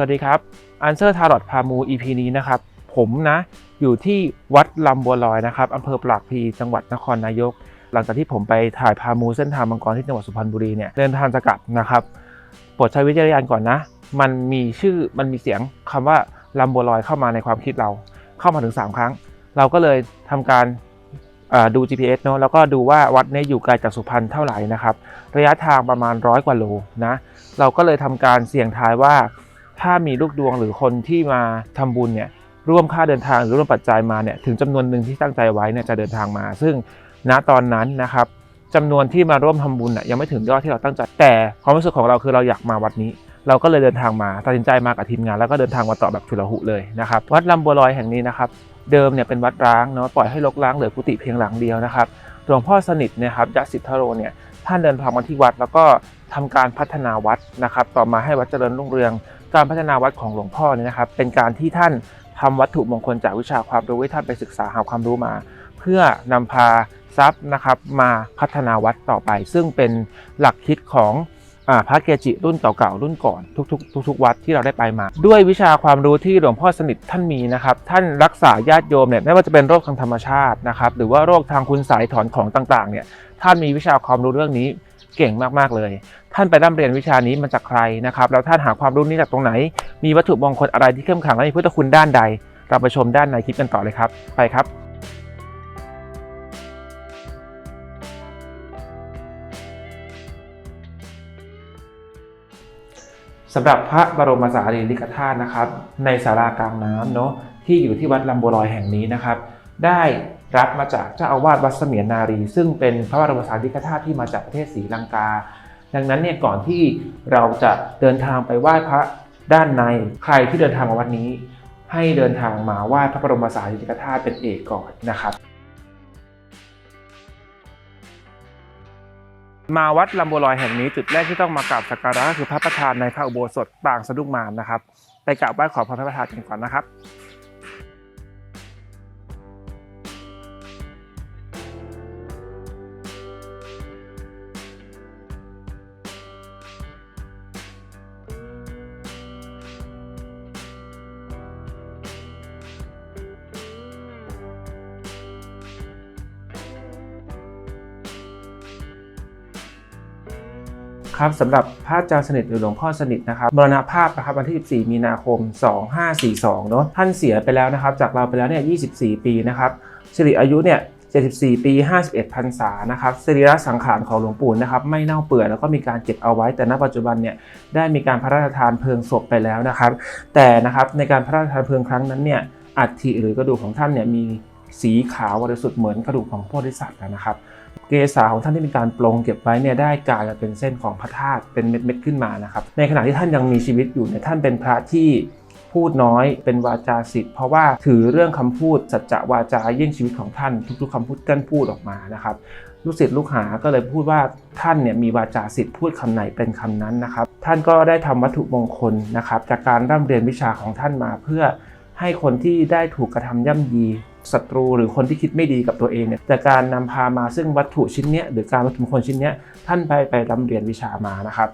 สวัสดีครับ Answer Tarot พามู EP นี้นะครับ ผมนะอยู่ที่วัดลำบัวลอยนะครับอำเภอปากพลีจังหวัดนครนายก หลังจากที่ผมไปถ่ายพามูเส้นทางมังกรที่จังหวัดสุพรรณบุรีเนี่ยเดินทางจะกลับนะครับโปรดใช้วิจารณญาณก่อนนะ มันมีชื่อมันมีเสียงคำว่าลำบัวลอยเข้ามาในความคิดเราเข้ามาถึง 3 ครั้ง เราก็เลยทำการดู GPS เนอะแล้วก็ดูว่าวัดนี้อยู่ไกลจากสุพรรณเท่าไหร่นะครับ ระยะทางประมาณร้อยกว่าโลนะเราก็เลยทำการเสี่ยงทายว่า ถ้ามีลูกดวงหรือคนที่มาทำบุญเนี่ยร่วมค่าเดินทางหรือร่วมปัจจัยมาเนี่ยถึงจำนวนหนึ่งที่ตั้งใจไว้เนี่ยจะเดินทางมา ซึ่งณตอนนั้นนะครับจำนวนที่มาร่วมทำบุญน่ะยังไม่ถึงยอดที่เราตั้งใจ แต่ความรู้สึกของเราคือเราอยากมาวัดนี้ เราก็เลยเดินทางมาตัดสินใจมากับทีมงาน แล้วก็เดินทางมาต่อแบบฉุลหุเลยนะครับวัดลำบัวลอยแห่งนี้นะครับเดิมเนี่ยเป็นวัดร้างเนาะปล่อยให้รกร้างเหลือกุฏิเพียงหลังเดียวนะครับหลวงพ่อสนิทเนยครับยะสิทธโรเนี่ยท่านเดินทางมาที่วัด แล้วก็ทำการพัฒนาวัดนะครับต่อมาให้วัดเจริญรุ่งเรือง การพัฒนาวัดของหลวงพ่อเนี่ยนะครับ เป็นการที่ท่านทำวัตถุมงคลจากวิชาความรู้ให้ท่านไปศึกษาหาความรู้มา เพื่อนำพาทรัพย์นะครับมาพัฒนาวัดต่อไป ซึ่งเป็นหลักคิดของอพระเกจิรุ่นเก่าๆรุ่นก่อนทุกๆทุกๆวัดที่เราได้ไปมา ด้วยวิชาความรู้ที่หลวงพ่อสนิทท่านมีนะครับ ท่านรักษาญาติโยมเนี่ยไม่ว่าจะเป็นโรคทางธรรมชาตินะครับหรือว่าโรคทางคุณสายถอนของต่างๆเนี่ยท่านมีวิชาความรู้เรื่องนี้ เก่งมากๆเลย ท่านไปร่ำเรียนวิชานี้มาจากใครนะครับแล้วท่านหาความรู้นี้จากตรงไหน มีวัตถุมงคลอะไรที่เข้มขลังและมีพุทธคุณด้านใด เราไปชมด้านในคลิปกันต่อเลยครับ ไปครับสำหรับพระบรมสารีริกธาตุนะครับ ในศาลากลางน้ำเนาะที่อยู่ที่วัดลำบัวลอยแห่งนี้นะครับ ได้ รับมาจากเจ้าอาวาสวัดเสมียนนารี ซึ่งเป็นพระบรมสารีริกธาตุที่มาจากประเทศศรีลังกา ดังนั้นเนี่ยก่อนที่เราจะเดินทางไปไหว้พระด้านในใครที่เดินทางมาวัดนี้ ให้เดินทางมาไหว้พระบรมสารีริกธาตุเป็นเอกก่อนนะครับ มาวัดลำบัวลอยแห่งนี้จุดแรกที่ต้องมากราบสักการะก็คือพระประธานในพระอุโบสถปางสะดุ้งมารนะครับ ไปกราบไหว้ขอพรพระประธานกันก่อนนะครับ ครับสำหรับพระอาจารย์สนิทหรือหลวงพ่อสนิทนะครับมรณภาพนะครับวันที่ 14 มีนาคม 2542 เนอะท่านเสียไปแล้วนะครับ จากเราไปแล้วเนี่ย 24 ปีนะครับสิริอายุเนี่ย 74 ปี 51พรรษานะครับสรีระสังขารของหลวงปู่นะครับ ไม่เน่าเปื่อยแล้วก็มีการเก็บเอาไว้ แต่ณปัจจุบันเนี่ยได้มีการพระราชทานเพลิงศพไปแล้วนะครับ แต่นะครับในการพระราชทานเพลิงครั้งนั้นเนี่ยอัฐิหรือกระดูกของท่านเนี่ยมีสีขาวบริสุทธิ์เหมือนกระดูกของโพธิสัตว์นะครับ เกษาของท่านที่มีการปลงเก็บไว้เนี่ยได้กลายมาเป็นเส้นของพระธาตุเป็นเม็ดๆขึ้นมานะครับในขณะที่ท่านยังมีชีวิตอยู่เนี่ยท่านเป็นพระที่พูดน้อยเป็นวาจาสิทธิ์เพราะว่าถือเรื่องคำพูดสัจจะวาจาเยิ่ยงชีวิตของท่านทุกๆคำพูดท่านพูดออกมานะครับลูกศิษย์ลูกหาก็เลยพูดว่าท่านเนี่ยมีวาจาสิทธิ์พูดคำไหนเป็นคำนั้นนะครับ ท่านก็ได้ทำวัตถุมงคลนะครับ จากการร่ำเรียนวิชาของท่านมาเพื่อให้คนที่ได้ถูกกระทำย่ำยี ศัตรูหรือคนที่คิดไม่ดีกับตัวเองเนี่ยแต่การนำพามาซึ่งวัตถุชิ้นเนี้ยหรือการวัตถุมงคลชิ้นเนี้ยท่านไปไปร่ำเรียนวิชามานะครับ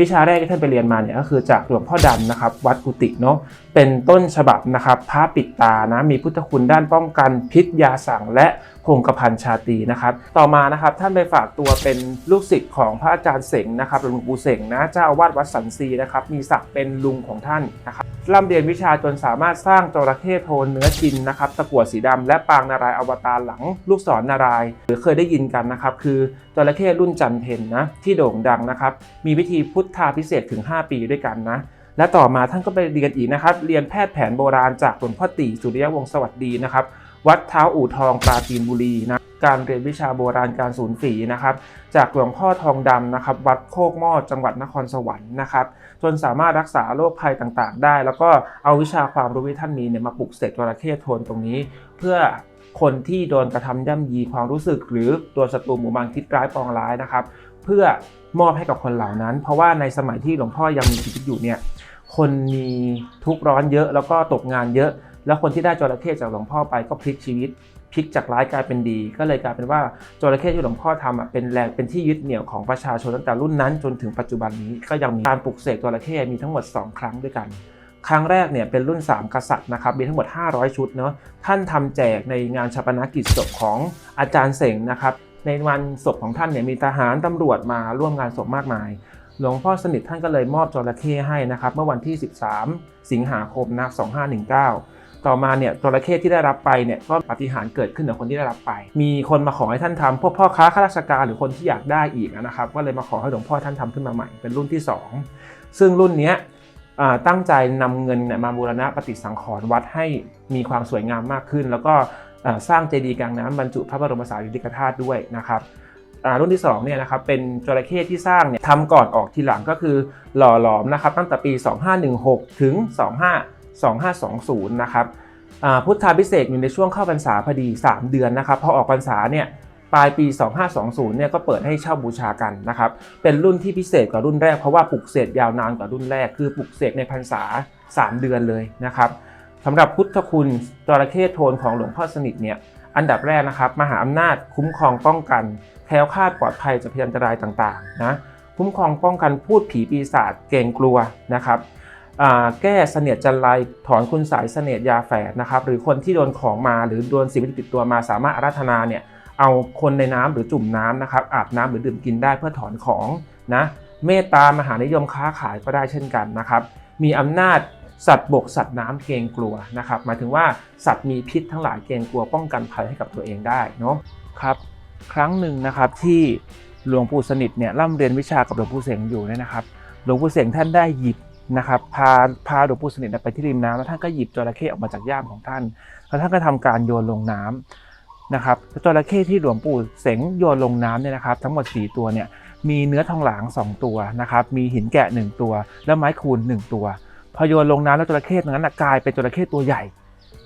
วิชาแรกที่ท่านไปเรียนมาเนี่ยก็คือจากหลวงพ่อดำนะครับวัดกุฏิเนาะเป็นต้นฉบับนะครับพระปิดตานะมีพุทธคุณด้านป้องกันพิษยาสั่งและ คงกระพันชาตีนะครับ ต่อมานะครับท่านไปฝากตัวเป็นลูกศิษย์ของพระอาจารย์เสงนะครับหลวงปู่เสงนะเจ้าอาวาสวัดสันซีนะครับมีศักดิ์เป็นลุงของท่านนะครับร่ำเรียนวิชาจนสามารถสร้างจระเข้โทนเนื้อจินนะครับตะกั่วสีดำและปางนารายอวตารหลังลูกศรนาราย หรือเคยได้ยินกันนะครับคือจระเข้รุ่นจันเพนนะที่โด่งดังนะครับมีวิธีพุทธาพิเศษถึง 5 ปีด้วยกันนะและต่อมาท่านก็ไปเรียนอีกนะครับ เรียนแพทย์แผนโบราณจากหลวงพ่อตีสุริยวงศ์สวัสดีนะครับ วัดเท้าอู่ทองปราจีนบุรีนะการเรียนวิชาโบราณการสูญฝีนะครับจากหลวงพ่อทองดำนะครับวัดโคกหม้อจังหวัดนครสวรรค์นะครับจนสามารถรักษาโรคภัยต่างๆ ได้ แล้วก็เอาวิชาความรู้ที่ท่านมีเนี่ยมาปลุกเสกจระเข้โทนตรงนี้ เพื่อคนที่โดนกระทำย่ำยีความรู้สึก หรือตัวศัตรูหมู่มารคิดร้ายปองร้ายนะครับเพื่อมอบให้กับคนเหล่านั้น เพราะว่าในสมัยที่หลวงพ่อยังมีชีวิตอยู่เนี่ยคนมีทุกข์ร้อนเยอะแล้วก็ตกงานเยอะ แล้วคนที่ได้จระเข้จากหลวงพ่อไปก็พลิกชีวิตพลิกจากร้ายกลายเป็นดี ก็เลยกลายเป็นว่าจระเข้ที่หลวงพ่อทำอะเป็นแรงเป็นที่ยึดเหนี่ยวของประชาชนตั้งแต่รุ่นนั้น จนถึงปัจจุบันนี้ก็ยังมีการปลุกเสกจระเข้มีทั้งหมด 2 ครั้งด้วยกันครั้งแรกเนี่ยเป็นรุ่น 3 กษัตริย์นะครับ มีทั้งหมด 500 ชุดเนาะท่านทำแจกในงานชาปนกิจศพของอาจารย์เสงนะครับ ในวันศพของท่านเนี่ยมีทหารตำรวจมาร่วมงานศพมากมาย หลวงพ่อสนิทท่านก็เลยมอบจระเข้ให้นะครับ เมื่อวันที่ 13 สิงหาคมนะ2519 ต่อมาเนี่ยจระเข้ที่ได้รับไปเนี่ยก็ปฏิหารเกิดขึ้นกับคนที่ได้รับไป มีคนมาขอให้ท่านทำพวกพ่อค้าข้าราชการหรือคนที่อยากได้อีกนะครับ ก็เลยมาขอให้หลวงพ่อท่านทำขึ้นมาใหม่เป็นรุ่นที่ 2 ซึ่งรุ่นนี้ตั้งใจนำเงินมาบูรณะปฏิสังขรณ์วัดให้มีความสวยงามมากขึ้น แล้วก็สร้างเจดีย์กลางน้ำบรรจุพระบรมสารีริกธาตุด้วยนะครับรุ่นที่2เนี่ยนะครับเป็นจระเข้ที่สร้างเนี่ยทำก่อนออกทีหลังก็คือหล่อหลอมนะครับตั้งแต่ปี 2516 ถึง 25 2520 นะครับพุทธาพิเศษอยู่ในช่วงเข้าพรรษาพอดี 3 เดือนนะครับพอออกพรรษาเนี่ยปลายปี 2520 เนี่ยก็เปิดให้เช่าบูชากันนะครับ เป็นรุ่นที่พิเศษกว่ารุ่นแรกเพราะว่าปลุกเสกยาวนานกว่ารุ่นแรก คือปลุกเสกในพรรษา 3 เดือนเลยนะครับสำหรับพุทธคุณจระเข้โทนของหลวงพ่อสนิทเนี่ยอันดับแรกนะครับมหาอำนาจคุ้มครองป้องกันแคล้วคลาดปลอดภัยจากพยันตรายต่างๆนะคุ้มครองป้องกันพูดผีปีศาจเกรงกลัวนะครับ แก้เสนียดจันไรถอนคุณสายเสนียดยาแฝดนะครับหรือคนที่โดนของมาหรือโดนสิ่งไม่ดีติดตัวมาสามารถอาราธนาเนี่ยเอาคนในน้ำหรือจุ่มน้ำนะครับอาบน้ำหรือดื่มกินได้เพื่อถอนของนะเมตตามหานิยมค้าขายก็ได้เช่นกันนะครับมีอำนาจสัตว์บกสัตว์น้ำเกรงกลัวนะครับหมายถึงว่าสัตว์มีพิษทั้งหลายเกรงกลัวป้องกันภัยให้กับตัวเองได้เนาะครับครั้งหนึ่งนะครับที่หลวงปู่สนิทเนี่ยร่ำเรียนวิชากับหลวงปู่เสงอยู่เนี่ยนะครับ หลวงปู่เสงท่านได้หยิบ นะครับพาพาหลวงปู่สนิทไปที่ริมน้ำแล้วท่านก็หยิบจระเข้ออกมาจากย่ามของท่าน แล้วท่านก็ทำการโยนลงน้ำนะครับจระเข้ที่หลวงปู่เสงโยนลงน้ำเนี่ยนะครับ ทั้งหมด 4 ตัวเนี่ยมีเนื้อทองหลาง 2 ตัวนะครับมีหินแกะ 1 ตัว แล้วไม้คูน1ตัว พอโยนลงน้ำแล้วจระเข้ตรงนั้นนะกลายเป็นจระเข้ตัวใหญ่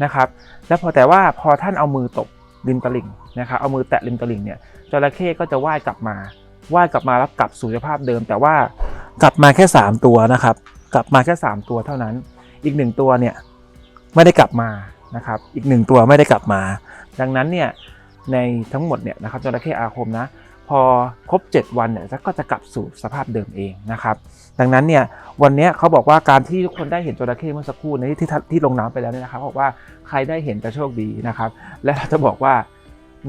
นะครับ แล้วพอแต่ว่าพอท่านเอามือตบริมตลิ่งนะครับเอามือแตะริมตลิ่งเนี่ยจระเข้ก็จะว่ายกลับมาว่ายกลับมาแล้วกลับสู่สภาพเดิม แต่ว่ากลับมาแค่ 3 ตัวนะครับ กลับมาแค่ 3 ตัวเท่านั้น อีก 1 ตัวเนี่ยไม่ได้กลับมานะครับอีก 1 ตัวไม่ได้กลับมา ดังนั้นเนี่ยในทั้งหมดเนี่ยนะครับจระเข้อาคมนะพอครบ 7 วันเนี่ยก็จะกลับสู่สภาพเดิมเองนะครับ ดังนั้นเนี่ยวันเนี้ยเขาบอกว่าการที่ทุกคนได้เห็นจระเข้เมื่อสักครู่ในที่ที่ที่ลงน้ำไปแล้วเนี่ยนะครับบอกว่าใครได้เห็นจะโชคดีนะครับ และเราจะบอกว่า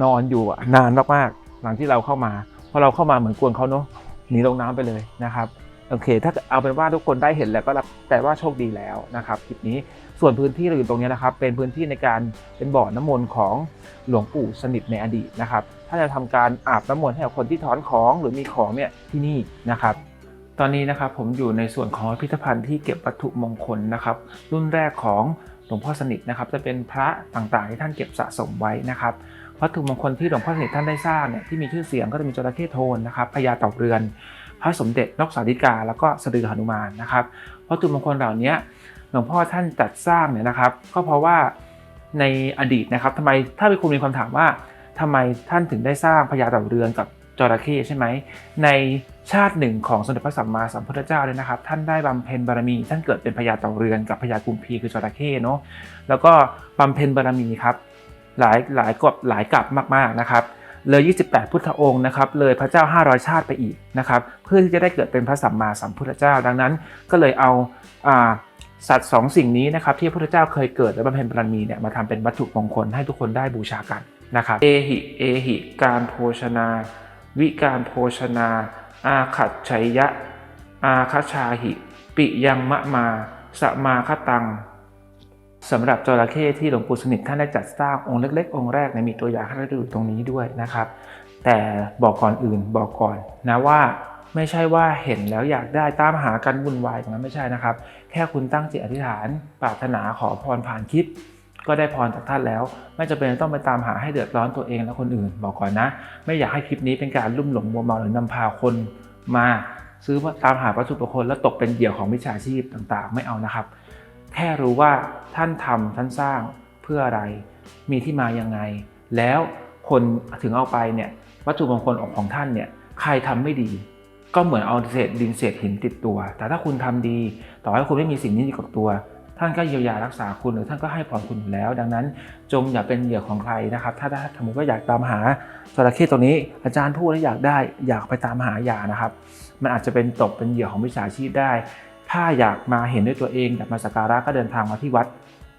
นอนอยู่นานมากๆหลังที่เราเข้ามาพอเราเข้ามาเหมือนกวนเขาเนาะหนีลงน้ำไปเลยนะครับ โอเค ถ้าเอาเป็นว่าทุกคนได้เห็นแล้วก็แต่ว่าโชคดีแล้วนะครับคลิปนี้ส่วนพื้นที่เราอยู่ตรงนี้นะครับ เป็นพื้นที่ในการเป็นบ่อน้ำมนต์ของหลวงปู่สนิทในอดีตนะครับ ถ้าจะทำการอาบน้ำมนต์ให้กับคนที่ถอนของหรือมีของเนี่ยที่นี่นะครับ ตอนนี้นะครับผมอยู่ในส่วนของพิพิธภัณฑ์ที่เก็บวัตถุมงคลนะครับ รุ่นแรกของหลวงพ่อสนิทนะครับ จะเป็นพระต่างๆที่ท่านเก็บสะสมไว้นะครับวัตถุมงคลที่หลวงพ่อสนิทท่านได้สร้างเนี่ยที่มีชื่อเสียงก็จะมีจระเข้โทนนะครับพญาเต่าเรือน พระสมเด็จนกสาธิกา แล้วก็สะดือหนุมานนะครับวัตถุมงคลเหล่านี้หลวงพ่อท่านจัดสร้างเนี่ยนะครับ ก็เพราะว่าในอดีตนะครับทำไมถ้ามีคุณมีความถามว่าทำไมท่านถึงได้สร้างพญาเต่าเรือนกับจระเข้ใช่ไหมในชาติหนึ่งของสมเด็จพระสัมมาสัมพุทธเจ้าเลยนะครับ ท่านได้บำเพ็ญบารมี ท่านเกิดเป็นพญาเต่าเรือนกับพญากุมพีคือจระเข้เนาะแล้วก็บำเพ็ญบารมีครับหลายหลายกบหลายกับมากๆนะครับ เลย 28 พุทธองค์นะครับเลยพระเจ้า 500 ชาติไปอีกนะครับเพื่อที่จะได้เกิดเป็นพระสัมมาสัมพุทธเจ้า ดังนั้นก็เลยเอาสัตว์สองสิ่งนี้นะครับที่พระพุทธเจ้าเคยเกิดและบำเพ็ญบารมีเนี่ยมาทำเป็นวัตถุมงคลให้ทุกคนได้บูชากันนะครับเอหิเอหิการโภชนา วิการโภชนา อาขัดชัยยะ อาคชาหิ ปิยังมะมาสมาคตัง สำหรับจระเข้ที่หลวงปู่สนิทท่านได้จัดสร้างองค์เล็ก ๆ องค์แรกเนี่ยมีตัวอย่างให้เราดูตรงนี้ด้วยนะครับ แต่บอกก่อนอื่นบอกก่อนนะว่าไม่ใช่ว่าเห็นแล้วอยากได้ตามหากันวุ่นวายอย่างนั้นไม่ใช่นะครับ แค่คุณตั้งจิตอธิษฐานปรารถนาขอพรผ่านคลิปก็ได้พรจากท่านแล้ว ไม่จำเป็นต้องไปตามหาให้เดือดร้อนตัวเองและคนอื่น บอกก่อนนะ ไม่อยากให้คลิปนี้เป็นการลุ่มหลงมัวเมาหรือนำพาคนมาซื้อตามหาวัตถุประคนแล้วตกเป็นเหยื่อของมิจฉาชีพต่างๆ ไม่เอานะครับ แค่รู้ว่าท่านทำท่านสร้างเพื่ออะไร มีที่มายังไง แล้วคนถึงเอาไปเนี่ยวัตถุมงคลของท่านเนี่ยใครทำไม่ดี ก็เหมือนเอาเศษดินเศษหินติดตัว แต่ถ้าคุณทำดี ต่อให้คุณไม่มีสิ่งนี้อยู่กับตัว ท่านก็เยียวยารักษาคุณหรือท่านก็ให้พรคุณอยู่แล้ว ดังนั้น จงอย่าเป็นเหยื่อของใครนะครับถ้าถ้าสมมติว่าอยากตามหาจระเข้ตัวนี้ อาจารย์พูดแล้วอยากได้ อยากไปตามหาอย่านะครับ มันอาจจะเป็นตกเป็นเหยื่อของมิจฉาชีพได้ ถ้าอยากมาเห็นด้วยตัวเองอยากมาสักการะก็เดินทางมาที่วัด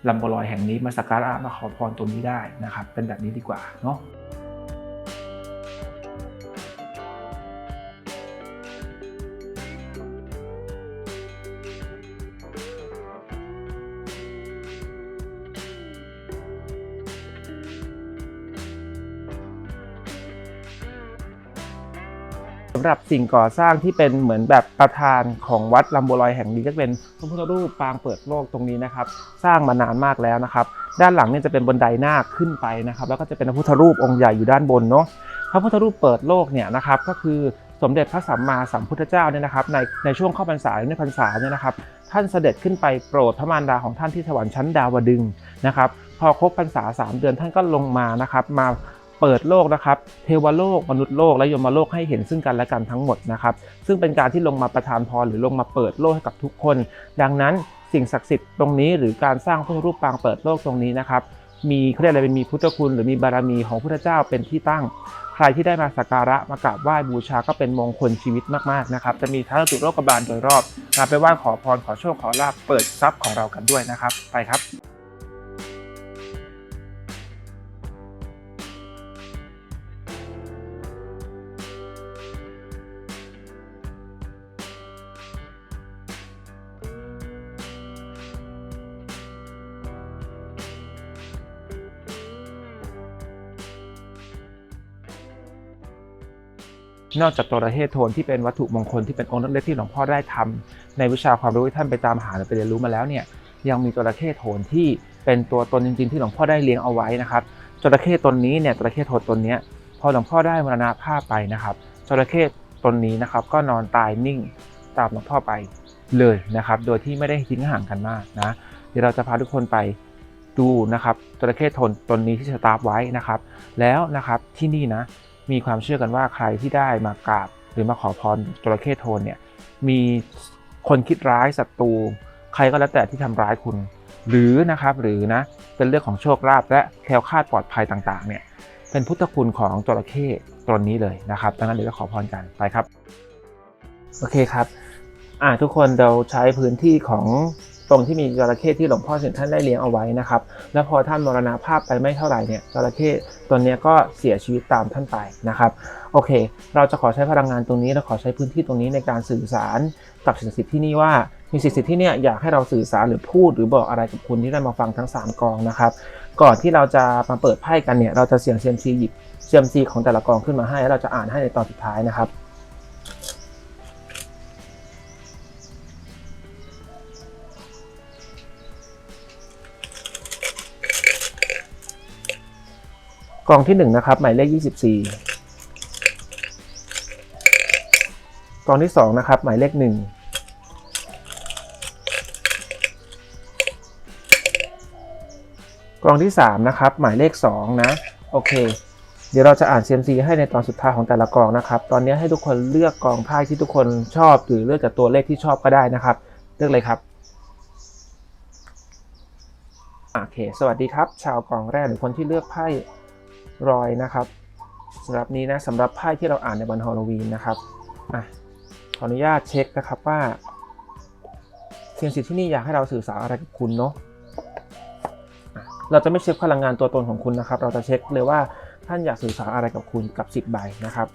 ลำบลอยแห่งนี้มาสักการะมาขอพรตรงนี้ได้นะครับ เป็นแบบนี้ดีกว่าเนาะำหรับสิ่งก่อสร้างที่เป็นเหมือนแบบประธานของวัดลำบัวลอยแห่งนี้ก็เป็นพระพุทธรูปปางเปิดโลกตรงนี้นะครับ สร้างมานานมากแล้วนะครับ ด้านหลังเนี่ยจะเป็นบันไดนาคขึ้นไปนะครับ แล้วก็จะเป็นพระพุทธรูปองค์ใหญ่อยู่ด้านบนเนาะพระพุทธรูปเปิดโลกเนี่ยนะครับก็คือสมเด็จพระสัมมาสัมพุทธเจ้าเนี่ยนะครับในในช่วงเข้าพรรษาในพรรษาเนี่ยนะครับ ท่านเสด็จขึ้นไปโปรดพระมารดาของท่านที่สวรรค์ชั้นดาวดึงนะครับ พอครบพรรษาสามเดือนท่านก็ลงมานะครับมา เปิดโลกนะครับ เทวโลก มนุษย์โลก และยมโลกให้เห็นซึ่งกันและกันทั้งหมดนะครับ ซึ่งเป็นการที่ลงมาประทานพรหรือลงมาเปิดโลกให้กับทุกคน ดังนั้นสิ่งศักดิ์สิทธิ์ตรงนี้หรือการสร้างพระรูปปางเปิดโลกตรงนี้นะครับ มีเขาเรียกอะไรเป็นมีพุทธคุณหรือมีบารมีของพุทธเจ้าเป็นที่ตั้ง ใครที่ได้มาสักการะมากราบไหว้บูชาก็เป็นมงคลชีวิตมากๆนะครับ จะมีทั้งตุโลกบาลโดยรอบมาไปไหว้ขอพรขอโชคขอลาบเปิดทรัพย์ของเรากันด้วยนะครับ ไปครับ นอกจากตัวระเทศโทนที่เป็นวัตถุมงคลที่เป็นองค์เล็กๆที่หลวงพ่อได้ทำในวิชาความรู้ที่ท่านไปตามหาหรือไปเรียนรู้มาแล้วเนี่ยยังมีจระเข้โทนที่เป็นตัวตนจริงๆที่หลวงพ่อได้เลี้ยงเอาไว้นะครับจระเข้ตนนี้เนี่ยจระเข้โทนตนนี้พอหลวงพ่อได้มรณภาพไปนะครับจระเข้ตนนี้นะครับก็นอนตายนิ่งตามหลวงพ่อไปเลยนะครับ โดยที่ไม่ได้ทิ้งห่างกันมากนะเดี๋ยวเราจะพาทุกคนไปดูนะครับจระเข้โทนตนนี้ที่สตาร์ฟไว้นะครับ แล้วนะครับที่นี่นะ มีความเชื่อกันว่าใครที่ได้มากราบ หรือมาขอพรจระเข้โทนเนี่ยมีคนคิดร้ายศัตรูใครก็แล้วแต่ที่ทำร้ายคุณ หรือนะครับหรือนะเป็นเรื่องของโชคลาภและแคล้วคลาดปลอดภัยต่างๆเนี่ยเป็นพุทธคุณของจระเข้ตนนี้เลยนะครับดังนั้นเดี๋ยวจะขอพรกันไปครับโอเคครับอ่าทุกคนเราใช้พื้นที่ของ ตรงที่มีจระเข้ที่หลวงพ่อเสินท่านได้เลี้ยงเอาไว้นะครับ แล้วพอท่านมรณภาพไปไม่เท่าไหร่เนี่ยจระเข้ตัวนี้ก็เสียชีวิตตามท่านไปนะครับโอเค เราจะขอใช้พลังงานตรงนี้และขอใช้พื้นที่ตรงนี้ในการสื่อสารกับสิ่งศักดิ์สิทธิ์ที่นี่ว่ามีสิ่งสิทธิ์ที่เนี่ยอยากให้เราสื่อสารหรือพูดหรือบอกอะไรกับคุณที่ได้มาฟังทั้ง 3 กองนะครับก่อนที่เราจะมาเปิดไพ่กันเนี่ยเราจะเสี่ยงเซียมซีหยิบเซียมซีของแต่ละกองขึ้นมาให้แล้วเราจะอ่านให้ในตอนสุดท้ายนะครับ กองที่1นะครับหมายเลข 24 กองที่2นะครับหมายเลข 1 กองที่3นะครับหมายเลข 2 นะ โอเค เดี๋ยวเราจะอ่าน CMC ให้ในตอนสุดท้ายของแต่ละกองนะครับ ตอนนี้ให้ทุกคนเลือกกองไพ่ที่ทุกคนชอบ หรือเลือกจากตัวเลขที่ชอบก็ได้นะครับ เลือกเลยครับโอเค สวัสดีครับ ชาวกองแรกหรือคนที่เลือกไพ่ รอยนะครับสำหรับนี้นะสำหรับไพ่ที่เราอ่านในวันฮาโลวีนนะครับอะขออนุญาตเช็คนะครับว่าเซียนสิทธิ์ที่นี่อยากให้เราสื่อสารอะไรกับคุณเนาะะเราจะไม่เช็คพลังงานตัวตนของคุณนะครับ เราจะเช็คเลยว่าท่านอยากสื่อสารอะไรกับคุณกับ 10 ใบนะครับ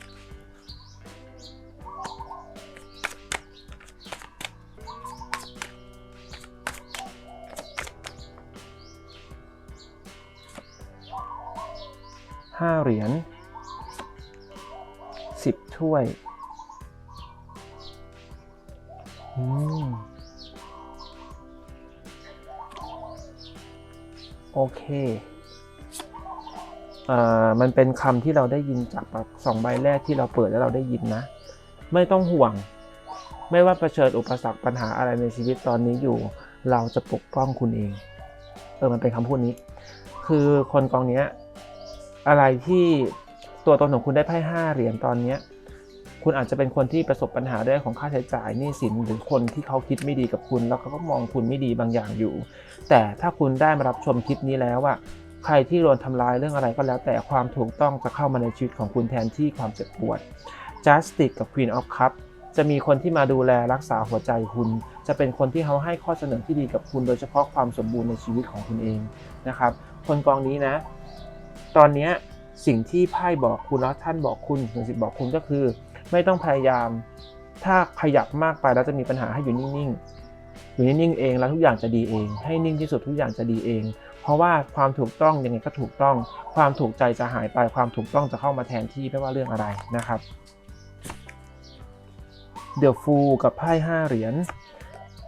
ห้าเหรียญสิบถ้วยอืมโอเค อ่า มันเป็นคำที่เราได้ยินจากแบบสองใบแรกที่เราเปิดแล้วเราได้ยินนะ ไม่ต้องห่วง ไม่ว่าเผชิญอุปสรรคปัญหาอะไรในชีวิตตอนนี้อยู่ เราจะปกป้องคุณเอง เออ มันเป็นคำพูดนี้ คือคนกองเนี้ย อะไรที่ตัวตนของคุณได้ไพ่ห้าเหรียญตอนเนี้คุณอาจจะเป็นคนที่ประสบปัญหาเรื่องของค่าใช้จ่ายหนี้สินหรือคนที่เขาคิดไม่ดีกับคุณ แล้วเขาก็มองคุณไม่ดีบางอย่างอยู่ แต่ถ้าคุณได้มารับชมคลิปนี้แล้วอะใครที่โดนทำร้ายเรื่องอะไรก็แล้ว แต่ความถูกต้องจะเข้ามาในชีวิตของคุณแทนที่ความเจ็บปวด Justice กับ Queen of Cup จะมีคนที่มาดูแลรักษาหัวใจคุณ จะเป็นคนที่เขาให้ข้อเสนอที่ดีกับคุณ โดยเฉพาะความสมบูรณ์ในชีวิตของคุณเองนะครับ คนกองนี้นะ ตอนนี้สิ่งที่ไพ่บอกคุณแล้วท่านบอกคุณหนึ่งสิบบอกคุณก็คือ ไม่ต้องพยายาม ถ้าขยับมากไปแล้วจะมีปัญหาให้อยู่นิ่งๆอยู่นิ่งๆเองแล้วทุกอย่างจะดีเอง ให้นิ่งที่สุดทุกอย่างจะดีเอง เพราะว่าความถูกต้องยังไงก็ถูกต้อง ความถูกใจจะหายไปความถูกต้องจะเข้ามาแทนที่ไม่ว่าเรื่องอะไรนะครับเด e f ฟูกับไพ่ห้าเหรียญ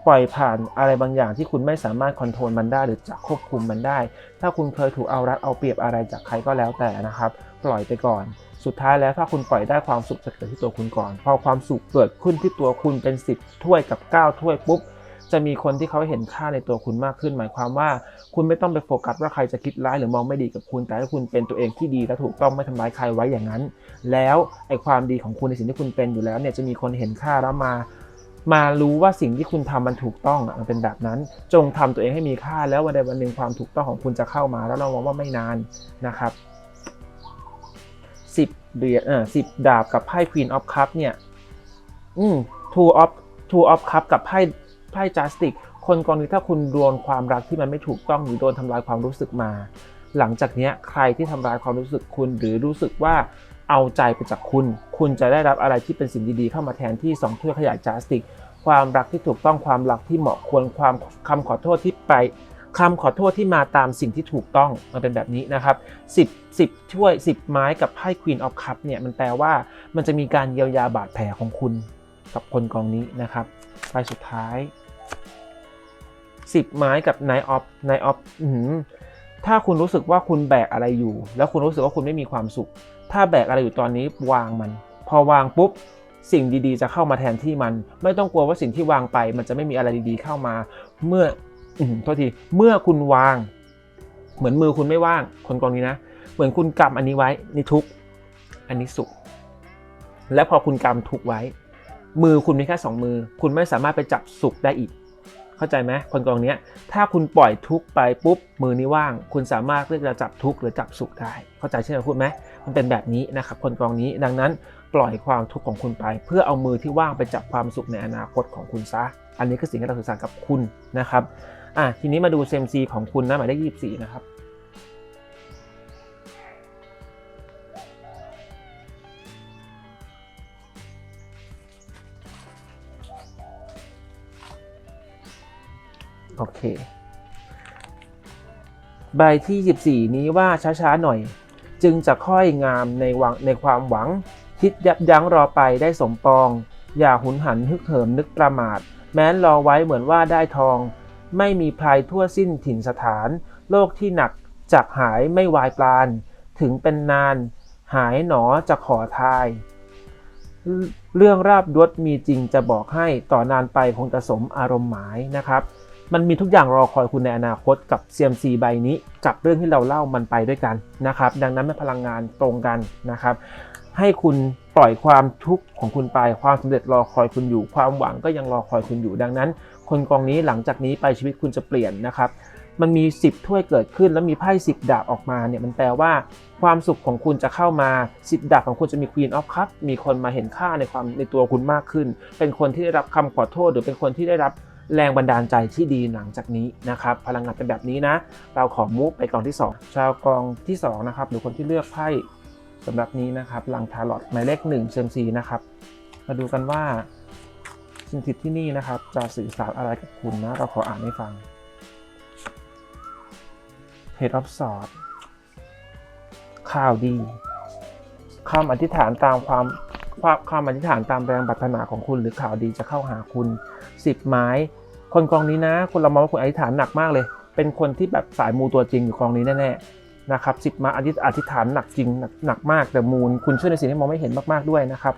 ปล่อยผ่านอะไรบางอย่างที่คุณไม่สามารถคอนโทรลมันได้หรือจะควบคุมมันได้ ถ้าคุณเคยถูกเอารัดเอาเปรียบอะไรจากใครก็แล้วแต่นะครับ ปล่อยไปก่อน สุดท้ายแล้วถ้าคุณปล่อยได้ความสุขจะเกิดที่ตัวคุณก่อน พอความสุขเกิดขึ้นที่ตัวคุณเป็น 10 ถ้วยกับ 9 ถ้วยปุ๊บจะมีคนที่เขาเห็นค่าในตัวคุณมากขึ้น หมายความว่าคุณไม่ต้องไปโฟกัสว่าใครจะคิดร้ายหรือมองไม่ดีกับคุณ แต่ถ้าคุณเป็นตัวเองที่ดีและถูกต้องไม่ทำร้ายใครไว้อย่างนั้น แล้วไอความดีของคุณในสิ่งที่คุณเป็นอยู่แล้วเนี่ยจะมีคนเห็นค่าแล้วมา มารู้ว่าสิ่งที่คุณทำมันถูกต้องอะมันเป็นแบบนั้น จงทำตัวเองให้มีค่าแล้ววันใดวันหนึ่งความถูกต้องของคุณจะเข้ามา แล้วเรามองว่าไม่นานนะครับสิบเหรียญเออสิบดาบกับไพ่ Queen of Cup เนี่ยอืม Two of Two of Cup กับไพ่ไพ่ Justice คนกรณีถ้าคุณโดนความรักที่มันไม่ถูกต้องหรือโดนทำลายความรู้สึกมา หลังจากเนี้ยใครที่ทำลายความรู้สึกคุณหรือรู้สึกว่า เอาใจไปจากคุณ คุณจะได้รับอะไรที่เป็นสิ่งดีๆ เข้ามาแทนที่สองถ้วยขยาย Justice ความรักที่ถูกต้องความรักที่เหมาะควรความคำขอโทษที่ไปคำขอโทษที่มาตามสิ่งที่ถูกต้องมันเป็นแบบนี้นะครับ 10 10ช่วย 10 ไม้กับไพ่ Queen of Cup เนี่ยมันแปลว่ามันจะมีการเยียวยาบาดแผลของคุณกับคนกองนี้นะครับไปสุดท้าย 10 ไม้กับ n i g h t of n i g h t of อื้อหือถ้าคุณรู้สึกว่าคุณแบกอะไรอยู่ แล้วคุณรู้สึกว่าคุณไม่มีความสุข ถ้าแบกอะไรอยู่ตอนนี้วางมัน พอวางปุ๊บสิ่งดีๆ จะเข้ามาแทนที่มัน ไม่ต้องกลัวว่าสิ่งที่วางไป มันจะไม่มีอะไรดีๆเข้ามา เมื่ออโทษทีเมื่อคุณวาง เหมือนมือคุณไม่ว่าง คนกองนี้นะ เหมือนคุณกำอันนี้ไว้นี่ทุกอันนี้สุข และพอคุณกำทุกไว้ มือคุณมีแค่สองมือ คุณไม่สามารถไปจับสุขได้อีก เข้าใจไหมคนกองนี้ถ้าคุณปล่อยทุกไปปุ๊บมือนี้ว่าง คุณสามารถเลือกจะจับทุกหรือจับสุขได้ เข้าใจใช่ไหมพูดไหมมันเป็นแบบนี้นะครับคนกองนี้ดังนั้นปล่อยความทุกข์ของคุณไป เพื่อเอามือที่ว่างไปจับความสุขในอนาคตของคุณซะ อันนี้คือสิ่งที่เราสื่อสารกับคุณนะครับอะทีนี้มาดูเซมซีของคุณนะหมายเลขยี่สิบสี่นะครับ โอเค ใบที่ 24 นี้ว่าช้าๆหน่อย จึงจะค่อยงามในวังในความหวัง คิดยับยั้งรอไปได้สมปอง อย่าหุนหันฮึกเหิมนึกประมาท แม้นรอไว้เหมือนว่าได้ทอง ไม่มีภัยทั่วสิ้นถิ่นสถาน โลกที่หนักจักหายไม่วายปลาน ถึงเป็นนาน หายหนอจะขอทายเรื่องราบยศมีจริงจะบอกให้ต่อนานไปคงจะสมอารมณ์หมายนะครับ มันมีทุกอย่างรอคอยคุณในอนาคตกับ CMC ใบนี้กับเรื่องที่เราเล่ามันไปด้วยกันนะครับ ดังนั้นพลังงานตรงกันนะครับ ให้คุณปล่อยความทุกข์ของคุณไปความสำเร็จรอคอยคุณอยู่ ความหวังก็ยังรอคอยคุณอยู่ ดังนั้น คนกองนี้หลังจากนี้ไปชีวิตคุณจะเปลี่ยนนะครับมันมี 10 ถ้วยเกิดขึ้นแล้วมีไพ่10 ดาบออกมาเนี่ยมันแปลว่า ความสุขของคุณจะเข้ามา 10 ดาบของคุณจะมี Queen of Cup มีคนมาเห็นค่าในความในตัวคุณมากขึ้น เป็นคนที่ได้รับคำขอโทษ หรือเป็นคนที่ได้รับ แรงบันดาลใจที่ดีหลังจากนี้นะครับ พลังงานเป็นแบบนี้นะ เราขอมุกไปกองที่ 2 ชาวกองที่2นะครับหรือคนที่เลือกไพ่สำหรับนี้นะครับลังทาร์ลอตหมายเลข1เซมซีนะครับ มาดูกันว่าสิ่งทิศที่นี่นะครับ จะสื่อสารอะไรกับคุณนะ เราขออ่านให้ฟัง Head of Swords ข่าวดีคำอธิษฐานตามความความคำอธิษฐานตามแรงปรารถนาของคุณหรือข่าวดีจะเข้าหาคุณ สิบไม้ คนกองนี้นะคนเรามองว่าคุณอธิษฐานหนักมากเลย เป็นคนที่แบบสายมูตัวจริงอยู่กองนี้แน่ๆนะครับสิบไม้อธิษฐานหนักจริงหนักหนักมากแต่มูล คุณช่วยในสิ่งที่มองไม่เห็นมากๆด้วยนะครับ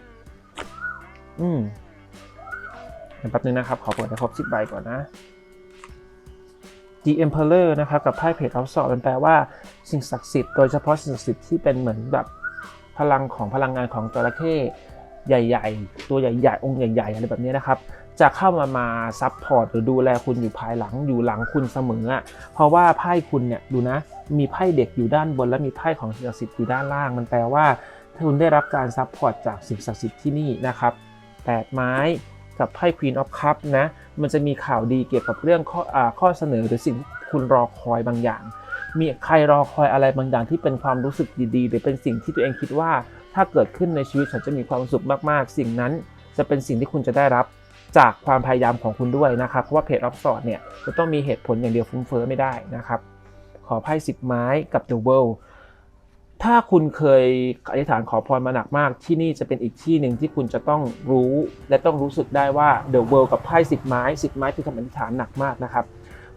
อืมเดี๋ยวแป๊บนึงนะครับ ขอเปิดให้ครบสิบใบก่อนนะ The Emperor นะครับกับไพ่เพจอัลซอมันแปลว่าสิ่งศักดิ์สิทธิ์โดยเฉพาะสิ่งศักดิ์สิทธิ์ที่เป็นเหมือนแบบพลังของพลังงานของจระเข้ใหญ่ ๆ ตัวใหญ่ ๆ องค์ใหญ่ ๆ อะไรแบบนี้นะครับ จะเข้ามามาซับพอร์ตหรือดูแลคุณอยู่ภายหลังอยู่หลังคุณเสมออะเพราะว่าไพ่คุณเนี่ยดูนะ มีไพ่เด็กอยู่ด้านบน และมีไพ่ของสิ่งศักดิ์สิทธิ์อยู่ด้านล่าง มันแปลว่าคุณได้รับการซับพอร์ตจากสิ่งศักดิ์สิทธิ์ที่นี่นะครับแปดไม้กับไพ่ Queen of Cup นะ มันจะมีข่าวดีเกี่ยวกับเรื่องข้ออข้อเสนอหรือสิ่งที่คุณรอคอยบางอย่าง มีใครรอคอยอะไรบางอย่างที่เป็นความรู้สึกดีๆ หรือเป็นสิ่งที่ตัวเองคิดว่า ถ้าเกิดขึ้นในชีวิตฉันจะมีความสุขมากๆ สิ่งนั้นจะเป็นสิ่งที่คุณจะได้รับ จากความพยายามของคุณด้วยนะครับ เพราะว่าเพจออฟสอดเนี่ยจะต้องมีเหตุผลอย่างเดียวฟุ้งเฟ้อไม่ได้นะครับ ขอไพ่สิบไม้กับ The World ถ้าคุณเคยอธิษฐานขอพรมาหนักมาก ที่นี่จะเป็นอีกที่หนึ่งที่คุณจะต้องรู้และต้องรู้สึกได้ว่า The World กับไพ่สิบไม้สิบไม้คือคำอธิษฐานหนักมากนะครับ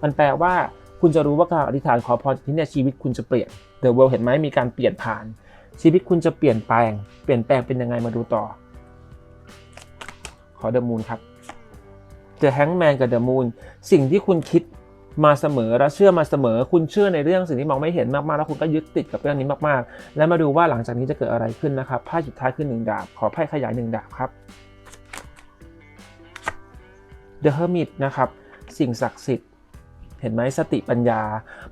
มันแปลว่าคุณจะรู้ว่าการอธิษฐานขอพรที่นี่ชีวิตคุณจะเปลี่ยน The World เห็นไหมมีการเปลี่ยนผ่าน ชีวิตคุณจะเปลี่ยนแปลง เปลี่ยนแปลงเป็นยังไงมาดูต่อ ขอ The Moon ครับ The Hangman กับ The Moon สิ่งที่คุณคิดมาเสมอและเชื่อมาเสมอ คุณเชื่อในเรื่องสิ่งที่มองไม่เห็นมากๆ แล้วคุณก็ยึดติดกับเรื่องนี้มากๆ แล้วมาดูว่าหลังจากนี้จะเกิดอะไรขึ้นนะครับไพ่สุดท้ายขึ้นหนึ่งดาบ ขอไพ่ขยายหนึ่งดาบครับ The Hermit นะครับ สิ่งศักดิ์สิทธิ์เห็นไหมสติปัญญา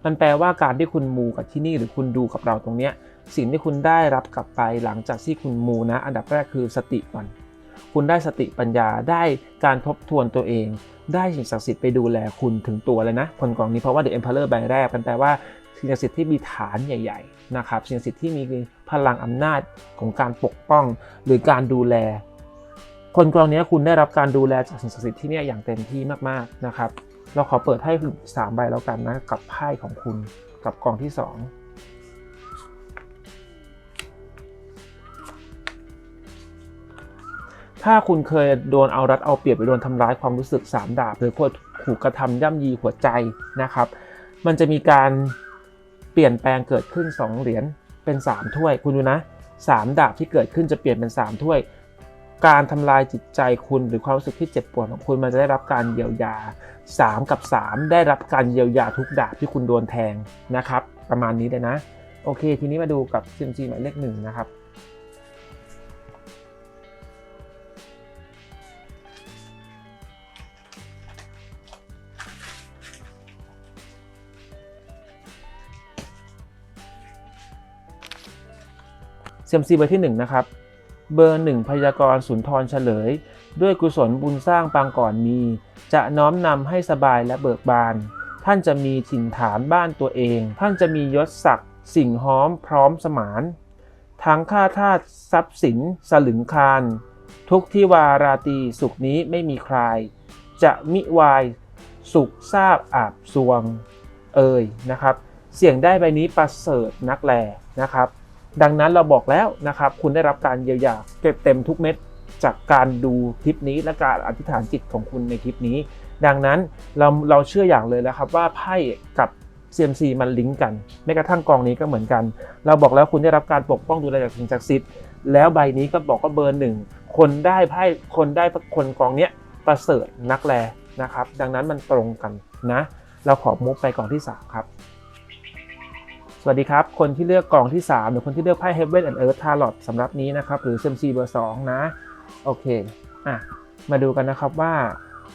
มันแปลว่าการที่คุณมูกับที่นี่หรือคุณดูกับเราตรงเนี้ยสิ่งที่คุณได้รับกลับไปหลังจากที่คุณมูนะ อันดับแรกคือสติก่อน คุณได้สติปัญญาได้การทบทวนตัวเอง ได้สิ่งศักดิ์สิทธิ์ไปดูแลคุณถึงตัวเลยนะคนกองนี้เพราะว่า the emperor ใบแรกกันแปลว่าสิ่งศักดิ์สิทธิ์ที่มีฐานใหญ่ๆนะครับสิ่งศักดิ์สิทธิ์ที่มีพลังอำนาจของการปกป้อง หรือการดูแล คนกองนี้คุณได้รับการดูแลจากสิ่งศักดิ์สิทธิ์ที่นี่อย่างเต็มที่มากๆนะครับเราขอเปิดให้3ใบแล้วกันนะกับไพ่ของคุณกับกองที่ 2 ถ้าคุณเคยโดนเอารัดเอาเปรียบหรือโดนทำร้ายความรู้สึกสามดาบหรือถูกกระทำย่ำยีหัวใจนะครับ มันจะมีการเปลี่ยนแปลงเกิดขึ้น 2 เหรียญเป็น 3 ถ้วย คุณดูนะ 3 ดาบที่เกิดขึ้นจะเปลี่ยนเป็น 3 ถ้วย การทำลายจิตใจคุณหรือความรู้สึกที่เจ็บปวดของคุณมันจะได้รับการเยียวยา 3 กับ 3 ได้รับการเยียวยาทุกดาบที่คุณโดนแทงนะครับ ประมาณนี้เลยนะ โอเค ทีนี้มาดูกับ CMG หมายเลขหนึ่งนะครับ เซียมซีเบอร์ที่ 1 นะครับ เบอร์1พยากรสุนทรเฉลย ด้วยกุศลบุญสร้างปางก่อนมี จะน้อมนำให้สบายและเบิกบาน ท่านจะมีถิ่นฐานบ้านตัวเอง ท่านจะมียศศักดิ์สิ่งห้อมพร้อมสมาน ทั้งค่าทาสทรัพย์สิน สลึงคารทุกที่วาราตีสุขนี้ไม่มีใคร จะมิวายสุขทราบอาบสวง เอ่ยนะครับ เสียงได้ใบนี้ประเสริฐนักแลนะครับ ดังนั้นเราบอกแล้วนะครับ คุณได้รับการเยียวยาเก็บเต็มทุกเม็ดจากการดูคลิปนี้และการอธิษฐานจิตของคุณในคลิปนี้ ดังนั้นเราเราเชื่ออย่างเลยแล้วครับว่าไพ่กับ CMC มันลิงก์กันแม้กระทั่งกองนี้ก็เหมือนกัน เราบอกแล้วคุณได้รับการปกป้องดูแลจากสิ่งศักดิ์สิทธิ์แล้วใบนี้ก็บอกว่าเบอร์หนึ่งคนได้ไพ่คนได้คนกองเนี้ยประเสริฐนักแลนะครับ ดังนั้นมันตรงกันนะ เราขอมุกไปกองที่สามครับ สวัสดีครับ คนที่เลือกกล่องที่ 3 หรือคนที่เลือกไพ่ Heaven and Earth Tarot สำหรับนี้นะครับ หรือ CMC เบอร์ 2 นะ โอเคอะมาดูกันนะครับว่า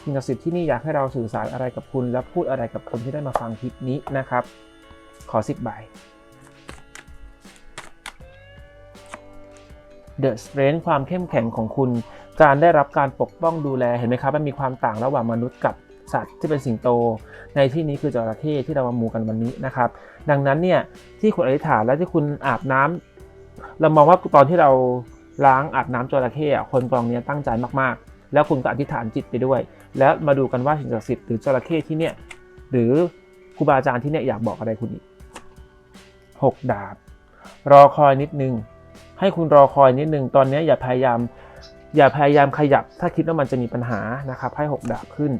สิ่งศักดิ์สิทธิ์ที่นี่อยากให้เราสื่อสารอะไรกับคุณ และพูดอะไรกับคนที่ได้มาฟังคลิปนี้นะครับ ขอ 10 ใบ The Strength ความเข้มแข็งของคุณ การได้รับการปกป้องดูแลเห็นไหมครับมันมีความต่างระหว่างมนุษย์กับสัตว์ที่เป็นสิงโต ในที่นี้คือจระเข้ที่เรามามูกันวันนี้นะครับ ดังนั้นเนี่ยที่คุณอธิษฐานและที่คุณอาบน้ำเรามองว่าตอนที่เราล้างอาบน้ำจระเข้คนกองนี้ตั้งใจมากๆ แล้วคุณก็อธิษฐานจิตไปด้วย แล้วมาดูกันว่าสิ่งศักดิ์สิทธิ์หรือจระเข้ที่เนี่ยหรือครูบาอาจารย์ที่เนี่ยอยากบอกอะไรคุณอีกหกดาบ รอคอยนิดนึง ให้คุณรอคอยนิดนึง ตอนนี้อย่าพยายาม อย่าพยายามขยับ ถ้าคิดว่ามันจะมีปัญหานะครับ ให้หกดาบขึ้น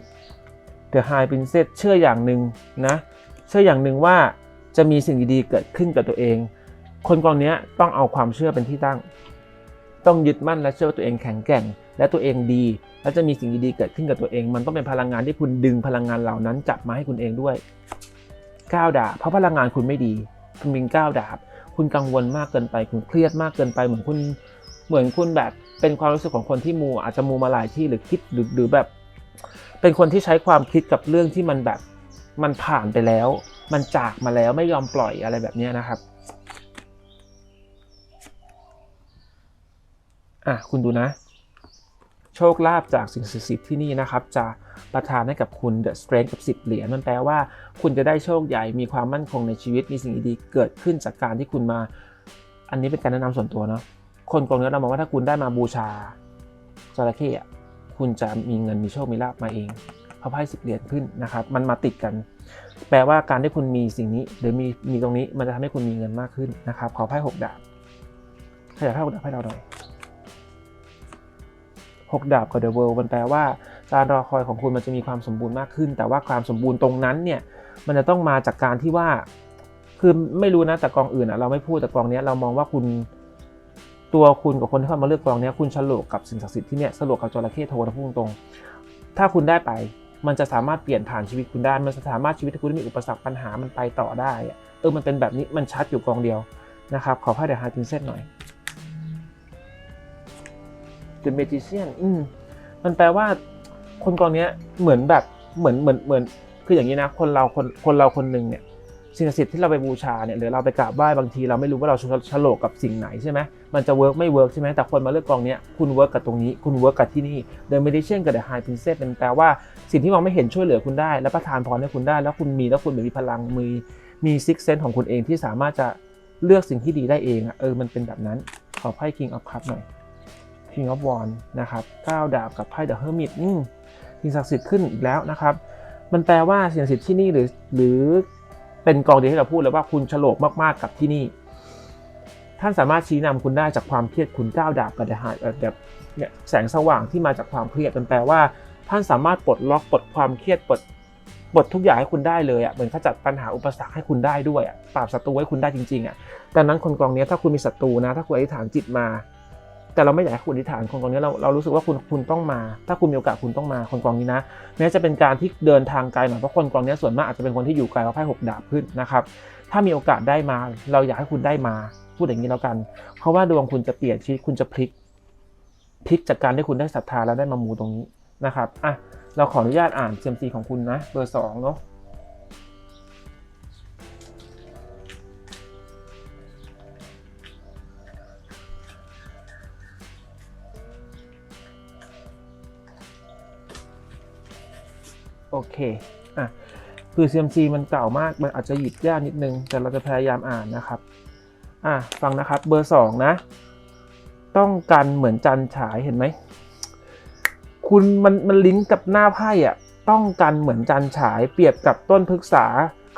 The High Princess เชื่ออย่างหนึ่งนะ เชื่ออย่างหนึ่งว่า จะมีสิ่งดีๆเกิดขึ้นกับตัวเอง คนกองนี้ต้องเอาความเชื่อเป็นที่ตั้ง ต้องยึดมั่นและเชื่อว่าตัวเองแข็งแกร่ง และตัวเองดี และจะมีสิ่งดีๆเกิดขึ้นกับตัวเอง มันต้องเป็นพลังงานที่คุณดึงพลังงานเหล่านั้นจับมาให้คุณเองด้วยก้าวดาบเพราะพลังงานคุณไม่ดี คุณมีก้าวดาบ คุณกังวลมากเกินไป คุณเครียดมากเกินไปเหมือนคุณเหมือนคุณแบบเป็นความรู้สึกของคนที่มูอาจจะมูมาหลายที่หรือคิดหรือแบบ เป็นคนที่ใช้ความคิดกับเรื่องที่มันแบบมันผ่านไปแล้ว มันจากมาแล้วไม่ยอมปล่อยอะไรแบบนี้นะครับอะคุณดูนะ โชคลาภจากสิ่งศักดิ์สิทธิ์ที่นี่นะครับ จะประทานให้กับคุณ The Strength กับ 10 เหรียญมันแปลว่าคุณจะได้โชคใหญ่มีความมั่นคงในชีวิตมีสิ่งดีๆเกิดขึ้นจากการที่คุณมา อันนี้เป็นการแนะนำส่วนตัวเนาะคนกองนี้เรามองว่าถ้าคุณได้มาบูชาจระเข้คุณจะมีเงินมีโชคมีลาภมาเอง เพราะไพ่สิบเหรียญขึ้นนะครับ มันมาติดกัน แปลว่าการที่คุณมีสิ่งนี้หรือมีมีตรงนี้มันจะทำให้คุณมีเงินมากขึ้นนะครับ ขอไพ่หกดาบขยายไพ่หกดาบให้เราหน่อยหกดาบกับ The World มันแปลว่าการรอคอยของคุณมันจะมีความสมบูรณ์มากขึ้น แต่ว่าความสมบูรณ์ตรงนั้นเนี่ยมันจะต้องมาจากการที่ว่า คือไม่รู้นะแต่กองอื่นอะเราไม่พูดแต่กองนี้เรามองว่าคุณตัวคุณกับคนที่เข้ามาเลือกกองนี้คุณฉลกกับสิ่งศักดิ์สิทธิ์ที่เนี่ยฉลกกับจระเข้โทนะพูดตรง ถ้าคุณได้ไป มันจะสามารถเปลี่ยนผ่านชีวิตคุณได้ มันสามารถชีวิตคุณที่มีอุปสรรคปัญหามันไปต่อได้ เออ มันเป็นแบบนี้ มันชัดอยู่กองเดียวนะครับ ขอไพ่เดอะฮาร์ตินเซนหน่อย The Magician อืมมันแปลว่า คนกองเนี้ยเหมือนแบบ เหมือน เหมือน เหมือน คืออย่างนี้นะ คนเรา คน คนเราคนหนึ่งเนี่ย สิ่งศักดิ์สิทธิ์ที่เราไปบูชาเนี่ยหรือเราไปกราบไหว้บางทีเราไม่รู้ว่าเราฉลกกับสิ่งไหนใช่ไหมมันจะเวิร์กไม่เวิร์กใช่ไหมแต่คนมาเลือกกองเนี้ยคุณเวิร์กกับตรงนี้คุณเวิร์กกับที่นี่ The Magician กับ The High Princess เป็นแปลว่าสิ่งที่มองไม่เห็นช่วยเหลือคุณได้ และประทานพรให้คุณได้ แล้วคุณมีแล้วคุณมีพลังมีมีซิกเซนของคุณเองที่สามารถจะเลือกสิ่งที่ดีได้เองเออมันเป็นแบบนั้นขอไพ่ King of Cup หน่อย King of Wand นะครับ9ดาบกับไพ่ The Hermit อืมสิ่งศักดิ์สิทธิ์ขึ้นอีกแล้วนะครับ มันแปลว่าสิ่งศักดิ์สิทธิ์ที่นี่หรือหรือ เป็นกองเดียวที่เราพูดเลยว่าคุณฉลกมากๆกับที่นี่ ท่านสามารถชี้นำคุณได้จากความเครียดคุณก้าวดาบกับหายแบบเนี่ยแสงสว่างที่มาจากความเครียดมันแปลว่า ท่านสามารถปลดล็อกปลดความเครียดปลดปลดทุกอย่างให้คุณได้เลยอะเหมือนขจัดปัญหาอุปสรรคให้คุณได้ด้วยอะปราบศัตรูให้คุณได้จริงๆอะดังนั้นคนกองนี้ถ้าคุณมีศัตรูนะ ถ้าคุณอธิษฐานจิตมา แต่เราไม่อยากให้คุณอธิษฐานคนกองนี้เราเรารู้สึกว่าคุณคุณต้องมา ถ้าคุณมีโอกาสคุณต้องมาคนกองนี้นะแม้จะเป็นการที่เดินทางไกลหน่อยเพราะคนกองนี้ส่วนมากอาจจะเป็นคนที่อยู่ไกลเพราะไพ่หกดาบขึ้นนะครับถ้ามีโอกาสได้มา เราอยากให้คุณได้มาพูดอย่างนี้แล้วกัน เพราะว่าดวงคุณจะเปลี่ยนชีวิตคุณจะพลิกพลิกจากการที่คุณได้ศรัทธาแล้วได้มามูตรงนี้นะครับอะเราขออนุญาตอ่านเซียมซีของคุณนะเบอร์สองเนาะ โอเคอะคือ CMC มันเก่ามากมันอาจจะหยิบยากนิดนึง แต่เราจะพยายามอ่านนะครับอะฟังนะครับเบอร์สองนะ ต้องกันเหมือนจันฉายเห็นไหมคุณมันมันลิงก์กับหน้าไพ่อะต้องกันเหมือนจันฉายเปรียบกับต้นพฤกษา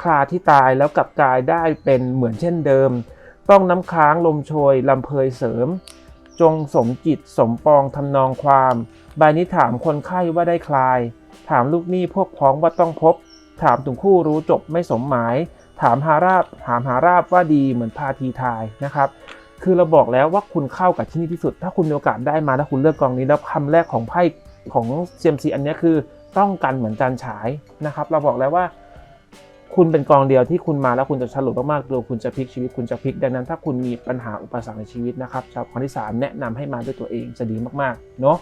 คลาที่ตายแล้วกลับกลายได้เป็นเหมือนเช่นเดิม ต้องน้ำค้างลมโชยลำเพยเสริม จงสมจิตสมปองทำนองความ ใบนี้ถามคนไข้ว่าได้คลาย ถามลูกหนี้พวกพ้องว่าต้องพบ ถามถึงคู่รู้จบไม่สมหมาย ถามหาราบถามหาราบว่าดีเหมือนพาทีทายนะครับคือเราบอกแล้วว่าคุณเข้ากับที่นี่ที่สุด ถ้าคุณมีโอกาสได้มาถ้าคุณเลือกกองนี้แล้วคำแรกของไพ่ของ CMC อันนี้คือต้องกันเหมือนจานฉายนะครับ เราบอกแล้วว่า คุณเป็นกองเดียวที่คุณมาแล้วคุณจะฉลุมากๆดวงคุณจะพลิกชีวิตคุณจะพลิกดังนั้น ถ้าคุณมีปัญหาอุปสรรคในชีวิตนะครับชาวคนที่สามแนะนำให้มาด้วยตัวเองจะดีมากๆเนาะ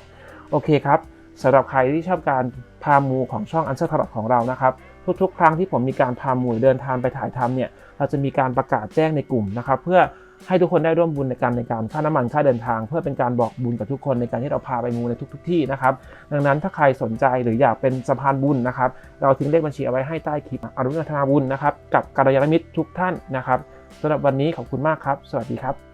โอเคครับสำหรับใครที่ชอบการ พามูของช่องอันเซอร์คาร์ของเรานะครับ ทุกๆ ครั้งที่ผมมีการพามูเดินทางไปถ่ายทำเนี่ยเราจะมีการประกาศแจ้งในกลุ่มนะครับเพื่อให้ทุกคนได้ร่วมบุญในการในการค่าน้ำมันค่าเดินทาง เพื่อเป็นการบอกบุญกับทุกคนในการที่เราพาไปมูในทุก ๆ ที่นะครับ ดังนั้นถ้าใครสนใจหรืออยากเป็นสะพานบุญนะครับ เราทิ้งเลขบัญชีเอาไว้ให้ใต้คลิปอนุโมทนาบุญนะครับ กับกัลยาณมิตรทุกท่านนะครับสำหรับวันนี้ขอบคุณมากครับ สวัสดีครับ